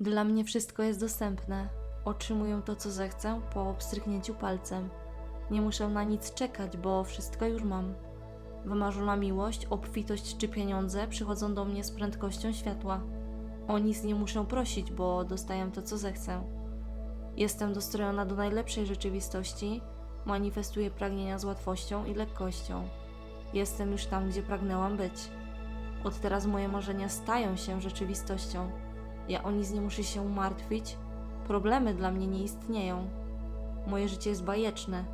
Dla mnie wszystko jest dostępne. Otrzymuję to, co zechcę po pstryknięciu palcem. Nie muszę na nic czekać, bo wszystko już mam. Wymarzona miłość, obfitość czy pieniądze przychodzą do mnie z prędkością światła. O nic nie muszę prosić, bo dostaję to, co zechcę. Jestem dostrojona do najlepszej rzeczywistości, manifestuję pragnienia z łatwością i lekkością. Jestem już tam, gdzie pragnęłam być. Od teraz moje marzenia stają się rzeczywistością. Ja o nic nie muszę się martwić, problemy dla mnie nie istnieją. Moje życie jest bajeczne.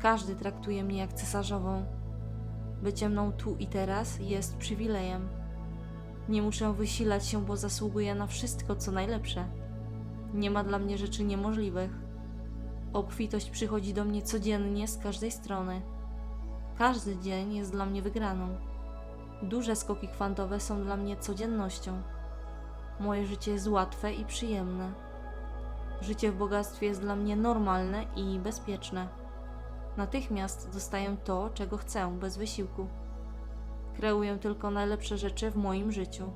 Każdy traktuje mnie jak cesarzową. Bycie mną tu i teraz jest przywilejem. Nie muszę wysilać się, bo zasługuję na wszystko, co najlepsze. Nie ma dla mnie rzeczy niemożliwych. Obfitość przychodzi do mnie codziennie z każdej strony. Każdy dzień jest dla mnie wygraną. Duże skoki kwantowe są dla mnie codziennością. Moje życie jest łatwe i przyjemne. Życie w bogactwie jest dla mnie normalne i bezpieczne. Natychmiast dostaję to, czego chcę, bez wysiłku. Kreuję tylko najlepsze rzeczy w moim życiu.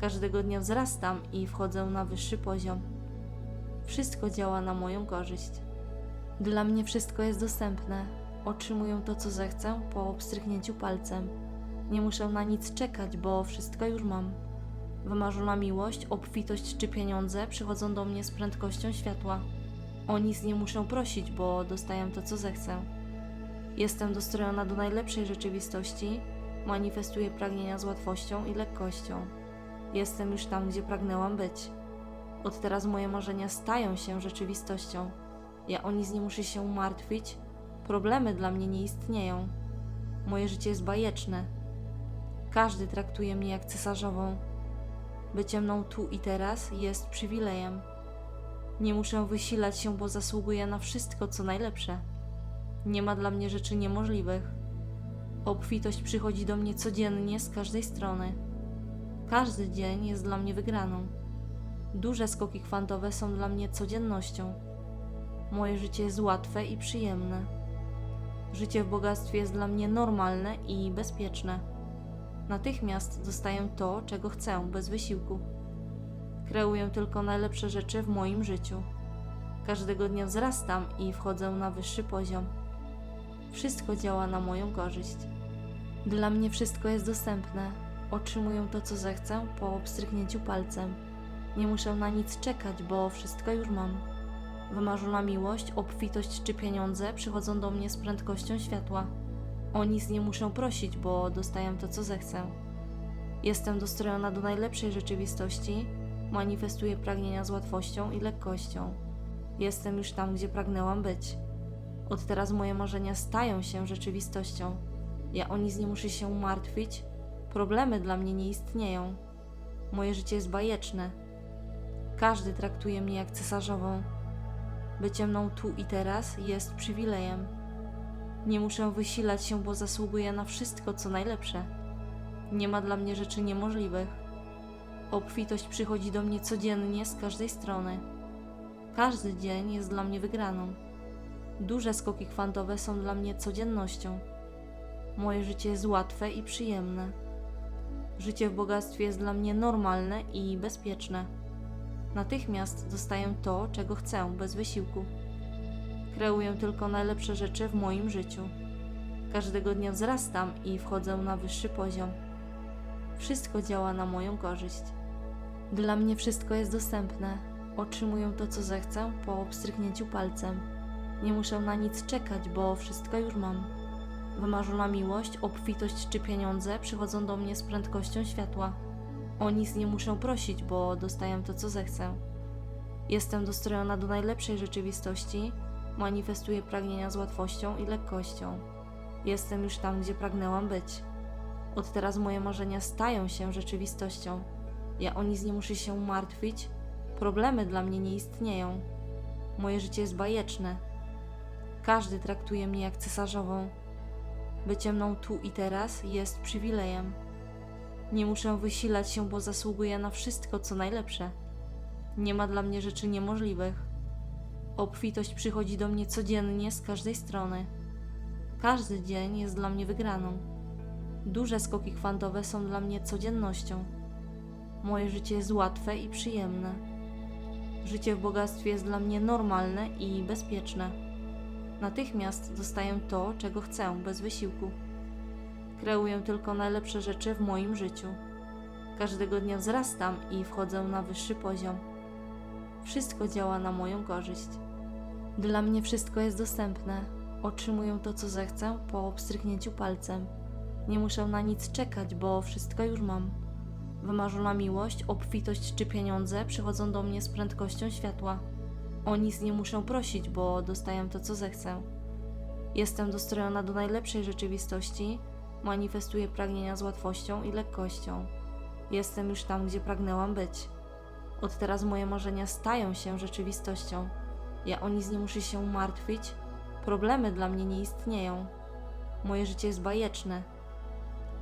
Każdego dnia wzrastam i wchodzę na wyższy poziom. Wszystko działa na moją korzyść. Dla mnie wszystko jest dostępne. Otrzymuję to, co zechcę po pstryknięciu palcem. Nie muszę na nic czekać, bo wszystko już mam. Wymarzona miłość, obfitość czy pieniądze przychodzą do mnie z prędkością światła. O nic nie muszę prosić, bo dostaję to, co zechcę. Jestem dostrojona do najlepszej rzeczywistości, manifestuję pragnienia z łatwością i lekkością. Jestem już tam, gdzie pragnęłam być. Od teraz moje marzenia stają się rzeczywistością. Ja o nic nie muszę się martwić, problemy dla mnie nie istnieją. Moje życie jest bajeczne. Każdy traktuje mnie jak cesarzową. Bycie mną tu i teraz jest przywilejem. Nie muszę wysilać się, bo zasługuję na wszystko, co najlepsze. Nie ma dla mnie rzeczy niemożliwych. Obfitość przychodzi do mnie codziennie z każdej strony. Każdy dzień jest dla mnie wygraną. Duże skoki kwantowe są dla mnie codziennością. Moje życie jest łatwe i przyjemne. Życie w bogactwie jest dla mnie normalne i bezpieczne. Natychmiast dostaję to, czego chcę, bez wysiłku. Kreuję tylko najlepsze rzeczy w moim życiu. Każdego dnia wzrastam i wchodzę na wyższy poziom. Wszystko działa na moją korzyść. Dla mnie wszystko jest dostępne. Otrzymuję to, co zechcę po pstryknięciu palcem. Nie muszę na nic czekać, bo wszystko już mam. Wymarzona miłość, obfitość czy pieniądze przychodzą do mnie z prędkością światła. O nic nie muszę prosić, bo dostaję to, co zechcę. Jestem dostrojona do najlepszej rzeczywistości, manifestuję pragnienia z łatwością i lekkością. Jestem już tam, gdzie pragnęłam być. Od teraz moje marzenia stają się rzeczywistością. Ja o nic nie muszę się martwić, problemy dla mnie nie istnieją. Moje życie jest bajeczne. Każdy traktuje mnie jak cesarzową. Bycie mną tu i teraz jest przywilejem. Nie muszę wysilać się, bo zasługuję na wszystko, co najlepsze. Nie ma dla mnie rzeczy niemożliwych. Obfitość przychodzi do mnie codziennie z każdej strony. Każdy dzień jest dla mnie wygraną. Duże skoki kwantowe są dla mnie codziennością. Moje życie jest łatwe i przyjemne. Życie w bogactwie jest dla mnie normalne i bezpieczne. Natychmiast dostaję to, czego chcę, bez wysiłku. Kreuję tylko najlepsze rzeczy w moim życiu. Każdego dnia wzrastam i wchodzę na wyższy poziom. Wszystko działa na moją korzyść. Dla mnie wszystko jest dostępne. Otrzymuję to, co zechcę po pstryknięciu palcem. Nie muszę na nic czekać, bo wszystko już mam. Wymarzona miłość, obfitość czy pieniądze przychodzą do mnie z prędkością światła. O nic nie muszę prosić, bo dostaję to, co zechcę. Jestem dostrojona do najlepszej rzeczywistości, manifestuję pragnienia z łatwością i lekkością. Jestem już tam, gdzie pragnęłam być. Od teraz moje marzenia stają się rzeczywistością. Ja o nic nie muszę się martwić, problemy dla mnie nie istnieją. Moje życie jest bajeczne. Każdy traktuje mnie jak cesarzową. Bycie mną tu i teraz jest przywilejem. Nie muszę wysilać się, bo zasługuję na wszystko, co najlepsze. Nie ma dla mnie rzeczy niemożliwych. Obfitość przychodzi do mnie codziennie z każdej strony. Każdy dzień jest dla mnie wygraną. Duże skoki kwantowe są dla mnie codziennością. Moje życie jest łatwe i przyjemne. Życie w bogactwie jest dla mnie normalne i bezpieczne. Natychmiast dostaję to, czego chcę, bez wysiłku. Kreuję tylko najlepsze rzeczy w moim życiu. Każdego dnia wzrastam i wchodzę na wyższy poziom. Wszystko działa na moją korzyść. Dla mnie wszystko jest dostępne. Otrzymuję to, co zechcę po obstryknięciu palcem. Nie muszę na nic czekać, bo wszystko już mam. Wymarzona miłość, obfitość czy pieniądze przychodzą do mnie z prędkością światła. O nic nie muszę prosić, bo dostaję to, co zechcę. Jestem dostrojona do najlepszej rzeczywistości, manifestuję pragnienia z łatwością i lekkością. Jestem już tam, gdzie pragnęłam być. Od teraz moje marzenia stają się rzeczywistością. Ja o nic nie muszę się martwić, problemy dla mnie nie istnieją. Moje życie jest bajeczne.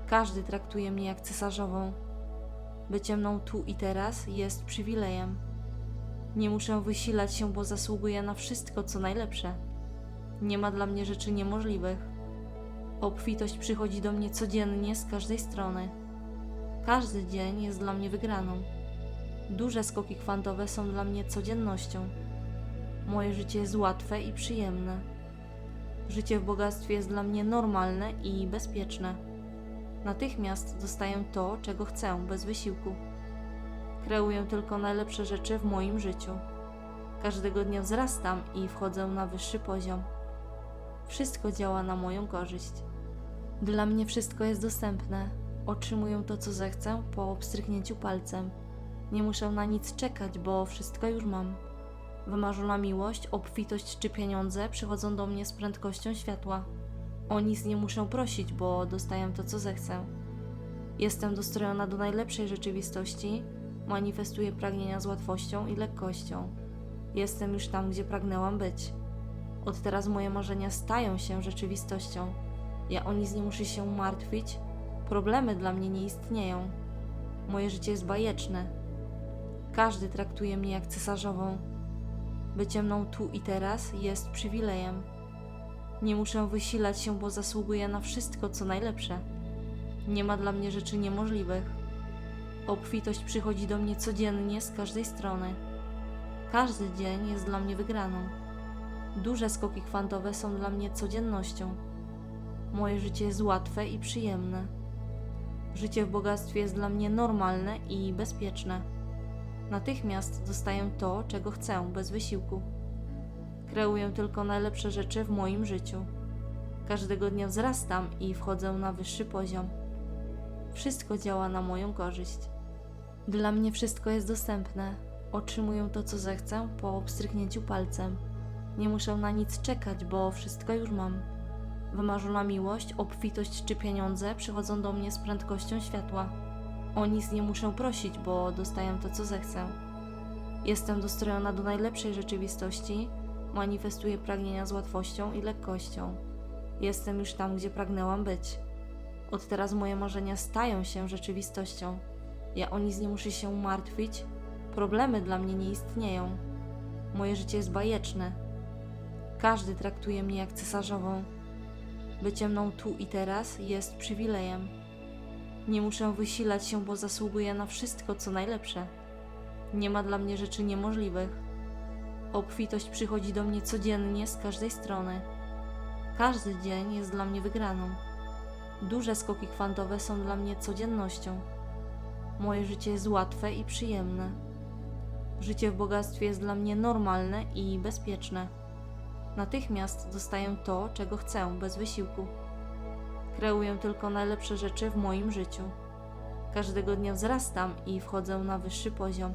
Każdy traktuje mnie jak cesarzową. Bycie mną tu i teraz jest przywilejem. Nie muszę wysilać się, bo zasługuję na wszystko, co najlepsze. Nie ma dla mnie rzeczy niemożliwych. Obfitość przychodzi do mnie codziennie z każdej strony. Każdy dzień jest dla mnie wygraną. Duże skoki kwantowe są dla mnie codziennością. Moje życie jest łatwe i przyjemne. Życie w bogactwie jest dla mnie normalne i bezpieczne. Natychmiast dostaję to, czego chcę, bez wysiłku. Kreuję tylko najlepsze rzeczy w moim życiu. Każdego dnia wzrastam i wchodzę na wyższy poziom. Wszystko działa na moją korzyść. Dla mnie wszystko jest dostępne. Otrzymuję to, co zechcę po obstryknięciu palcem. Nie muszę na nic czekać, bo wszystko już mam. Wymarzona miłość, obfitość czy pieniądze przychodzą do mnie z prędkością światła. O nic nie muszę prosić, bo dostaję to, co zechcę. Jestem dostrojona do najlepszej rzeczywistości, manifestuję pragnienia z łatwością i lekkością. Jestem już tam, gdzie pragnęłam być. Od teraz moje marzenia stają się rzeczywistością. Ja o nic nie muszę się martwić, problemy dla mnie nie istnieją. Moje życie jest bajeczne. Każdy traktuje mnie jak cesarzową. Bycie mną tu i teraz jest przywilejem. Nie muszę wysilać się, bo zasługuję na wszystko, co najlepsze. Nie ma dla mnie rzeczy niemożliwych. Obfitość przychodzi do mnie codziennie z każdej strony. Każdy dzień jest dla mnie wygraną. Duże skoki kwantowe są dla mnie codziennością. Moje życie jest łatwe i przyjemne. Życie w bogactwie jest dla mnie normalne i bezpieczne. Natychmiast dostaję to, czego chcę, bez wysiłku. Kreuję tylko najlepsze rzeczy w moim życiu. Każdego dnia wzrastam i wchodzę na wyższy poziom. Wszystko działa na moją korzyść. Dla mnie wszystko jest dostępne. Otrzymuję to, co zechcę po obstryknięciu palcem. Nie muszę na nic czekać, bo wszystko już mam. Wymarzona miłość, obfitość czy pieniądze przychodzą do mnie z prędkością światła. O nic nie muszę prosić, bo dostaję to, co zechcę. Jestem dostrojona do najlepszej rzeczywistości, manifestuję pragnienia z łatwością i lekkością. Jestem już tam, gdzie pragnęłam być. Od teraz moje marzenia stają się rzeczywistością. Ja o nic nie muszę się martwić, problemy dla mnie nie istnieją. Moje życie jest bajeczne. Każdy traktuje mnie jak cesarzową. Bycie mną tu i teraz jest przywilejem. Nie muszę wysilać się, bo zasługuję na wszystko, co najlepsze. Nie ma dla mnie rzeczy niemożliwych. Obfitość przychodzi do mnie codziennie z każdej strony. Każdy dzień jest dla mnie wygraną. Duże skoki kwantowe są dla mnie codziennością. Moje życie jest łatwe i przyjemne. Życie w bogactwie jest dla mnie normalne i bezpieczne. Natychmiast dostaję to, czego chcę, bez wysiłku. Kreuję tylko najlepsze rzeczy w moim życiu. Każdego dnia wzrastam i wchodzę na wyższy poziom.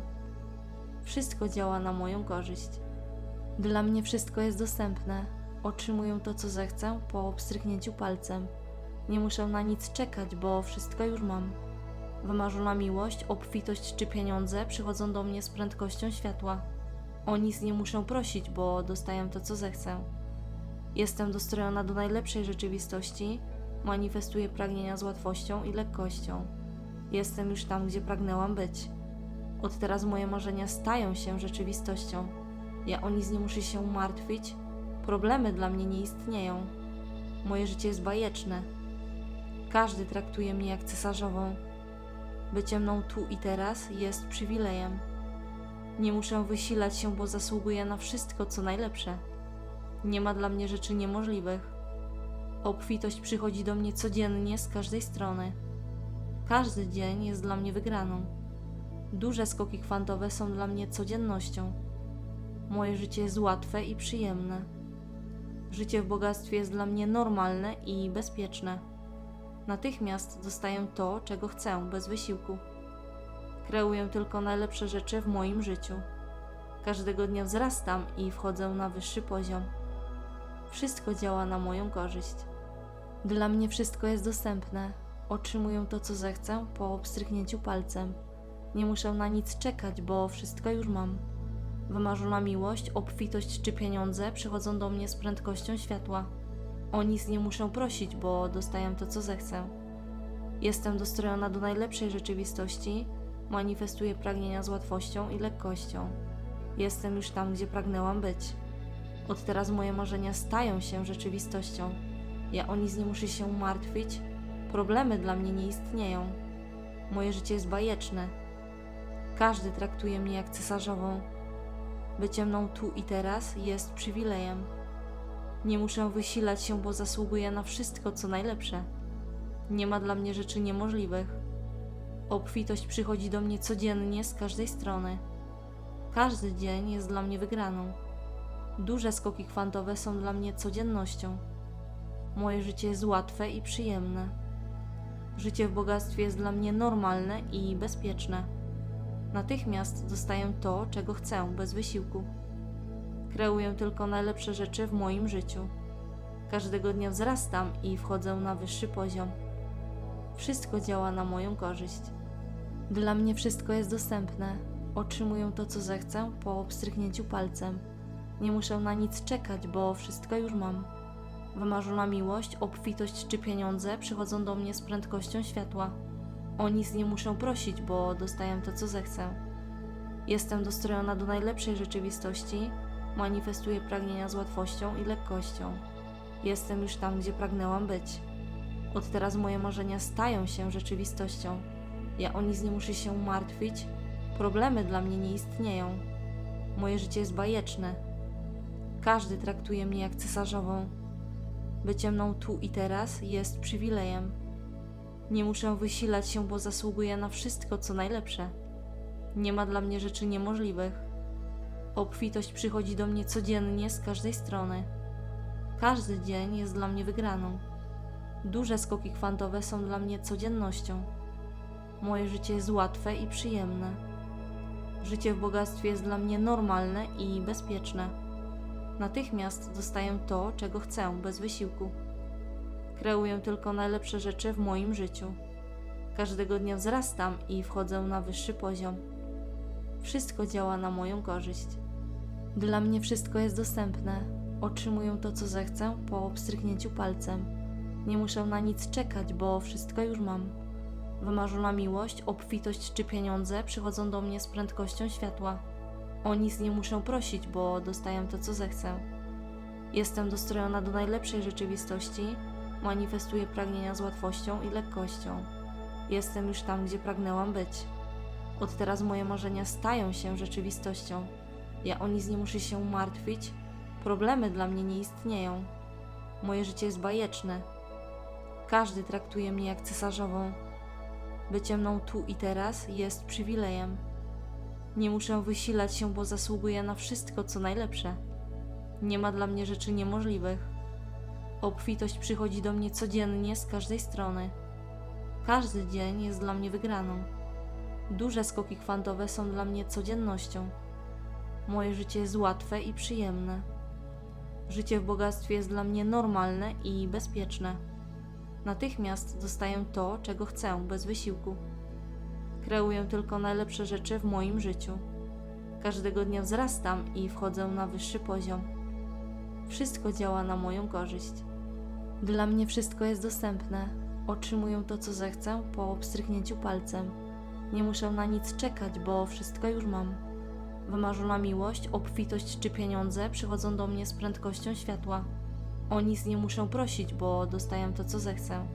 Wszystko działa na moją korzyść. Dla mnie wszystko jest dostępne. Otrzymuję to, co zechcę po obstryknięciu palcem. Nie muszę na nic czekać, bo wszystko już mam. Wymarzona miłość, obfitość czy pieniądze przychodzą do mnie z prędkością światła. O nic nie muszę prosić, bo dostaję to, co zechcę. Jestem dostrojona do najlepszej rzeczywistości, manifestuję pragnienia z łatwością i lekkością. Jestem już tam, gdzie pragnęłam być. Od teraz moje marzenia stają się rzeczywistością. Ja o nic nie muszę się martwić, problemy dla mnie nie istnieją. Moje życie jest bajeczne. Każdy traktuje mnie jak cesarzową. Bycie mną tu i teraz jest przywilejem. Nie muszę wysilać się, bo zasługuję na wszystko, co najlepsze. Nie ma dla mnie rzeczy niemożliwych. Obfitość przychodzi do mnie codziennie z każdej strony. Każdy dzień jest dla mnie wygraną. Duże skoki kwantowe są dla mnie codziennością. Moje życie jest łatwe i przyjemne. Życie w bogactwie jest dla mnie normalne i bezpieczne. Natychmiast dostaję to, czego chcę, bez wysiłku. Kreuję tylko najlepsze rzeczy w moim życiu. Każdego dnia wzrastam i wchodzę na wyższy poziom. Wszystko działa na moją korzyść. Dla mnie wszystko jest dostępne. Otrzymuję to, co zechcę po obstryknięciu palcem. Nie muszę na nic czekać, bo wszystko już mam. Wymarzona miłość, obfitość czy pieniądze przychodzą do mnie z prędkością światła. O nic nie muszę prosić, bo dostaję to, co zechcę. Jestem dostrojona do najlepszej rzeczywistości, manifestuję pragnienia z łatwością i lekkością. Jestem już tam, gdzie pragnęłam być. Od teraz moje marzenia stają się rzeczywistością. Ja o nic nie muszę się martwić, problemy dla mnie nie istnieją. Moje życie jest bajeczne. Każdy traktuje mnie jak cesarzową. Bycie mną tu i teraz jest przywilejem. Nie muszę wysilać się, bo zasługuję na wszystko, co najlepsze. Nie ma dla mnie rzeczy niemożliwych. Obfitość przychodzi do mnie codziennie z każdej strony. Każdy dzień jest dla mnie wygraną. Duże skoki kwantowe są dla mnie codziennością. Moje życie jest łatwe i przyjemne. Życie w bogactwie jest dla mnie normalne i bezpieczne. Natychmiast dostaję to, czego chcę, bez wysiłku. Kreuję tylko najlepsze rzeczy w moim życiu. Każdego dnia wzrastam i wchodzę na wyższy poziom. Wszystko działa na moją korzyść. Dla mnie wszystko jest dostępne. Otrzymuję to, co zechcę po obstryknięciu palcem. Nie muszę na nic czekać, bo wszystko już mam. Wymarzona miłość, obfitość czy pieniądze przychodzą do mnie z prędkością światła. O nic nie muszę prosić, bo dostaję to, co zechcę. Jestem dostrojona do najlepszej rzeczywistości, manifestuję pragnienia z łatwością i lekkością. Jestem już tam, gdzie pragnęłam być. Od teraz moje marzenia stają się rzeczywistością. Ja o nic nie muszę się martwić, problemy dla mnie nie istnieją. Moje życie jest bajeczne. Każdy traktuje mnie jak cesarzową. Bycie mną tu i teraz jest przywilejem. Nie muszę wysilać się, bo zasługuję na wszystko, co najlepsze. Nie ma dla mnie rzeczy niemożliwych. Obfitość przychodzi do mnie codziennie z każdej strony. Każdy dzień jest dla mnie wygraną. Duże skoki kwantowe są dla mnie codziennością. Moje życie jest łatwe i przyjemne. Życie w bogactwie jest dla mnie normalne i bezpieczne. Natychmiast dostaję to, czego chcę, bez wysiłku. Kreuję tylko najlepsze rzeczy w moim życiu. Każdego dnia wzrastam i wchodzę na wyższy poziom. Wszystko działa na moją korzyść. Dla mnie wszystko jest dostępne. Otrzymuję to, co zechcę po obstryknięciu palcem. Nie muszę na nic czekać, bo wszystko już mam. Wymarzona miłość, obfitość czy pieniądze przychodzą do mnie z prędkością światła. O nic nie muszę prosić, bo dostaję to, co zechcę. Jestem dostrojona do najlepszej rzeczywistości, manifestuję pragnienia z łatwością i lekkością. Jestem już tam, gdzie pragnęłam być. Od teraz moje marzenia stają się rzeczywistością. Ja o nic nie muszę się martwić, problemy dla mnie nie istnieją. Moje życie jest bajeczne. Każdy traktuje mnie jak cesarzową. Bycie mną tu i teraz jest przywilejem. Nie muszę wysilać się, bo zasługuję na wszystko, co najlepsze. Nie ma dla mnie rzeczy niemożliwych. Obfitość przychodzi do mnie codziennie z każdej strony. Każdy dzień jest dla mnie wygraną. Duże skoki kwantowe są dla mnie codziennością. Moje życie jest łatwe i przyjemne. Życie w bogactwie jest dla mnie normalne i bezpieczne. Natychmiast dostaję to, czego chcę, bez wysiłku. Kreuję tylko najlepsze rzeczy w moim życiu. Każdego dnia wzrastam i wchodzę na wyższy poziom. Wszystko działa na moją korzyść. Dla mnie wszystko jest dostępne. Otrzymuję to, co zechcę po obstryknięciu palcem. Nie muszę na nic czekać, bo wszystko już mam. Wymarzona miłość, obfitość czy pieniądze przychodzą do mnie z prędkością światła. O nic nie muszę prosić, bo dostaję to, co zechcę.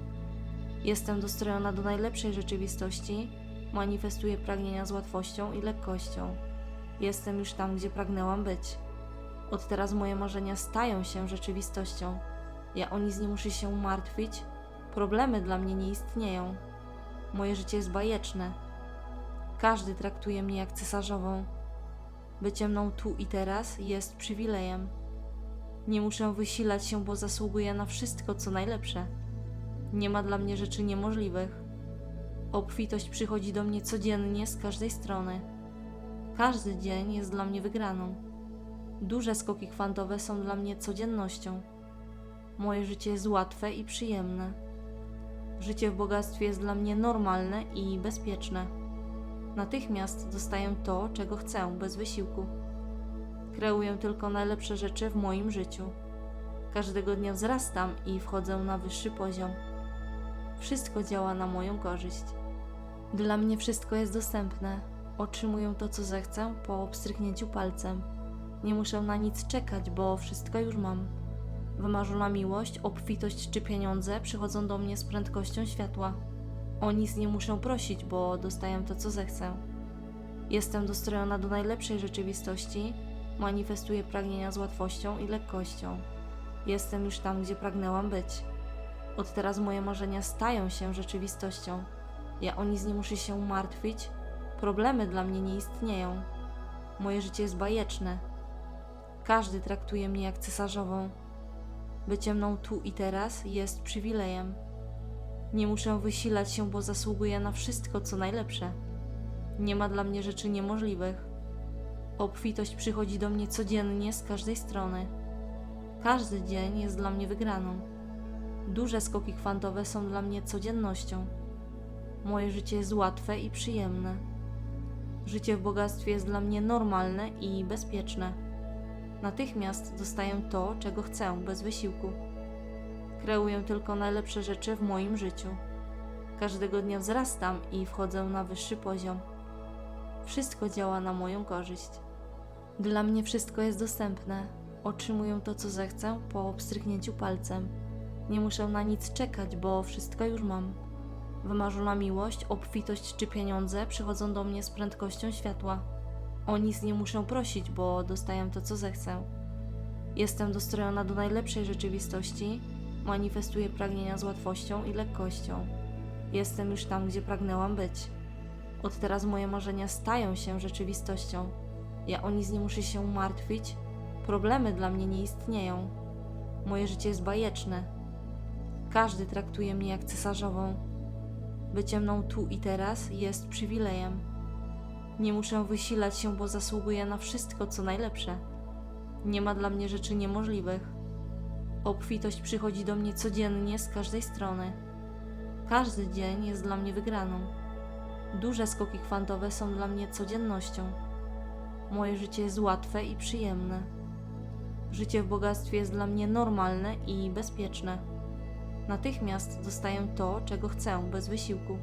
Jestem dostrojona do najlepszej rzeczywistości, Manifestuję pragnienia z łatwością i lekkością. Jestem już tam, gdzie pragnęłam być. Od teraz moje marzenia stają się rzeczywistością. Ja o nic nie muszę się martwić. Problemy dla mnie nie istnieją. Moje życie jest bajeczne. Każdy traktuje mnie jak cesarzową. Bycie mną tu i teraz jest przywilejem. Nie muszę wysilać się, bo zasługuję na wszystko, co najlepsze. Nie ma dla mnie rzeczy niemożliwych. Obfitość przychodzi do mnie codziennie z każdej strony. Każdy dzień jest dla mnie wygraną. Duże skoki kwantowe są dla mnie codziennością. Moje życie jest łatwe i przyjemne. Życie w bogactwie jest dla mnie normalne i bezpieczne. Natychmiast dostaję to, czego chcę, bez wysiłku. Kreuję tylko najlepsze rzeczy w moim życiu. Każdego dnia wzrastam i wchodzę na wyższy poziom. Wszystko działa na moją korzyść. Dla mnie wszystko jest dostępne. Otrzymuję to, co zechcę po obstryknięciu palcem. Nie muszę na nic czekać, bo wszystko już mam. Wymarzona miłość, obfitość czy pieniądze przychodzą do mnie z prędkością światła. O nic nie muszę prosić, bo dostaję to, co zechcę. Jestem dostrojona do najlepszej rzeczywistości, manifestuję pragnienia z łatwością i lekkością. Jestem już tam, gdzie pragnęłam być. Od teraz moje marzenia stają się rzeczywistością. Ja o nic nie muszę się martwić, problemy dla mnie nie istnieją. Moje życie jest bajeczne. Każdy traktuje mnie jak cesarzową. Bycie mną tu i teraz jest przywilejem. Nie muszę wysilać się, bo zasługuję na wszystko, co najlepsze. Nie ma dla mnie rzeczy niemożliwych. Obfitość przychodzi do mnie codziennie z każdej strony. Każdy dzień jest dla mnie wygraną. Duże skoki kwantowe są dla mnie codziennością. Moje życie jest łatwe i przyjemne. Życie w bogactwie jest dla mnie normalne i bezpieczne. Natychmiast dostaję to, czego chcę, bez wysiłku. Kreuję tylko najlepsze rzeczy w moim życiu. Każdego dnia wzrastam i wchodzę na wyższy poziom. Wszystko działa na moją korzyść. Dla mnie wszystko jest dostępne. Otrzymuję to, co zechcę po obstryknięciu palcem. Nie muszę na nic czekać, bo wszystko już mam. Wymarzona miłość, obfitość czy pieniądze przychodzą do mnie z prędkością światła. O nic nie muszę prosić, bo dostaję to, co zechcę. Jestem dostrojona do najlepszej rzeczywistości, manifestuję pragnienia z łatwością i lekkością. Jestem już tam, gdzie pragnęłam być. Od teraz moje marzenia stają się rzeczywistością. Ja o nic nie muszę się martwić, problemy dla mnie nie istnieją. Moje życie jest bajeczne. Każdy traktuje mnie jak cesarzową. Bycie mną tu i teraz jest przywilejem. Nie muszę wysilać się, bo zasługuję na wszystko, co najlepsze. Nie ma dla mnie rzeczy niemożliwych. Obfitość przychodzi do mnie codziennie z każdej strony. Każdy dzień jest dla mnie wygraną. Duże skoki kwantowe są dla mnie codziennością. Moje życie jest łatwe i przyjemne. Życie w bogactwie jest dla mnie normalne i bezpieczne. Natychmiast dostaję to, czego chcę, bez wysiłku.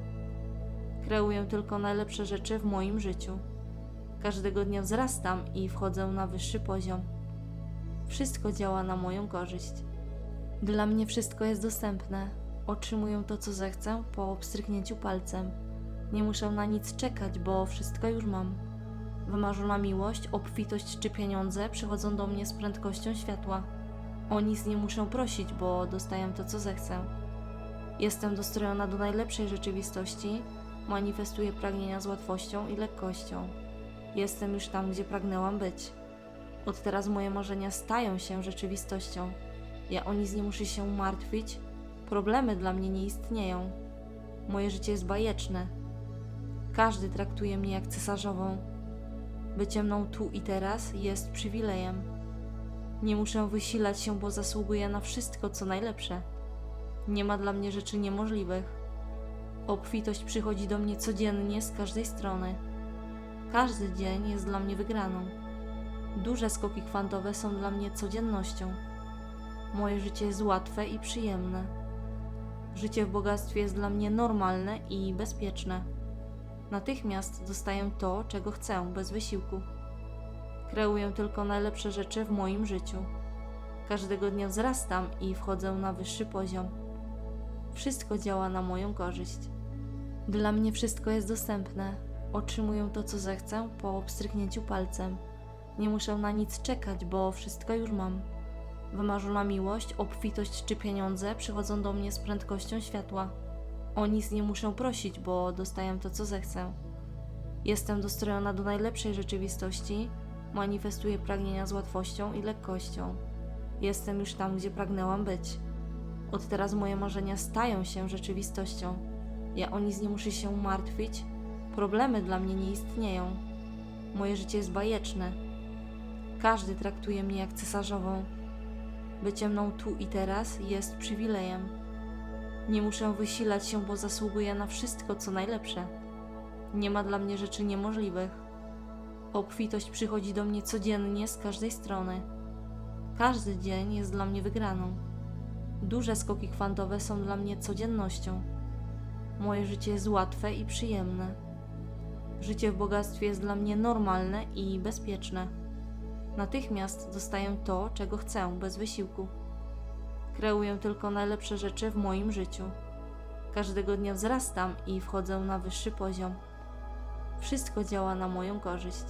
Kreuję tylko najlepsze rzeczy w moim życiu. Każdego dnia wzrastam i wchodzę na wyższy poziom. Wszystko działa na moją korzyść. Dla mnie wszystko jest dostępne. Otrzymuję to, co zechcę po obstryknięciu palcem. Nie muszę na nic czekać, bo wszystko już mam. Wymarzona miłość, obfitość czy pieniądze przychodzą do mnie z prędkością światła. O nic nie muszę prosić, bo dostaję to, co zechcę. Jestem dostrojona do najlepszej rzeczywistości, manifestuję pragnienia z łatwością i lekkością. Jestem już tam, gdzie pragnęłam być. Od teraz moje marzenia stają się rzeczywistością. Ja o nic nie muszę się martwić, problemy dla mnie nie istnieją. Moje życie jest bajeczne. Każdy traktuje mnie jak cesarzową. Bycie mną tu i teraz jest przywilejem. Nie muszę wysilać się, bo zasługuję na wszystko, co najlepsze. Nie ma dla mnie rzeczy niemożliwych. Obfitość przychodzi do mnie codziennie z każdej strony. Każdy dzień jest dla mnie wygraną. Duże skoki kwantowe są dla mnie codziennością. Moje życie jest łatwe i przyjemne. Życie w bogactwie jest dla mnie normalne i bezpieczne. Natychmiast dostaję to, czego chcę, bez wysiłku. Kreuję tylko najlepsze rzeczy w moim życiu. Każdego dnia wzrastam i wchodzę na wyższy poziom. Wszystko działa na moją korzyść. Dla mnie wszystko jest dostępne. Otrzymuję to, co zechcę po pstryknięciu palcem. Nie muszę na nic czekać, bo wszystko już mam. Wymarzona miłość, obfitość czy pieniądze przychodzą do mnie z prędkością światła. O nic nie muszę prosić, bo dostaję to, co zechcę. Jestem dostrojona do najlepszej rzeczywistości, manifestuję pragnienia z łatwością i lekkością. Jestem już tam, gdzie pragnęłam być. Od teraz moje marzenia stają się rzeczywistością. Ja o nic nie muszę się martwić, problemy dla mnie nie istnieją. Moje życie jest bajeczne. Każdy traktuje mnie jak cesarzową. Bycie mną tu i teraz jest przywilejem. Nie muszę wysilać się, bo zasługuję na wszystko, co najlepsze. Nie ma dla mnie rzeczy niemożliwych. Obfitość przychodzi do mnie codziennie z każdej strony. Każdy dzień jest dla mnie wygraną. Duże skoki kwantowe są dla mnie codziennością. Moje życie jest łatwe i przyjemne. Życie w bogactwie jest dla mnie normalne i bezpieczne. Natychmiast dostaję to, czego chcę, bez wysiłku. Kreuję tylko najlepsze rzeczy w moim życiu. Każdego dnia wzrastam i wchodzę na wyższy poziom. Wszystko działa na moją korzyść.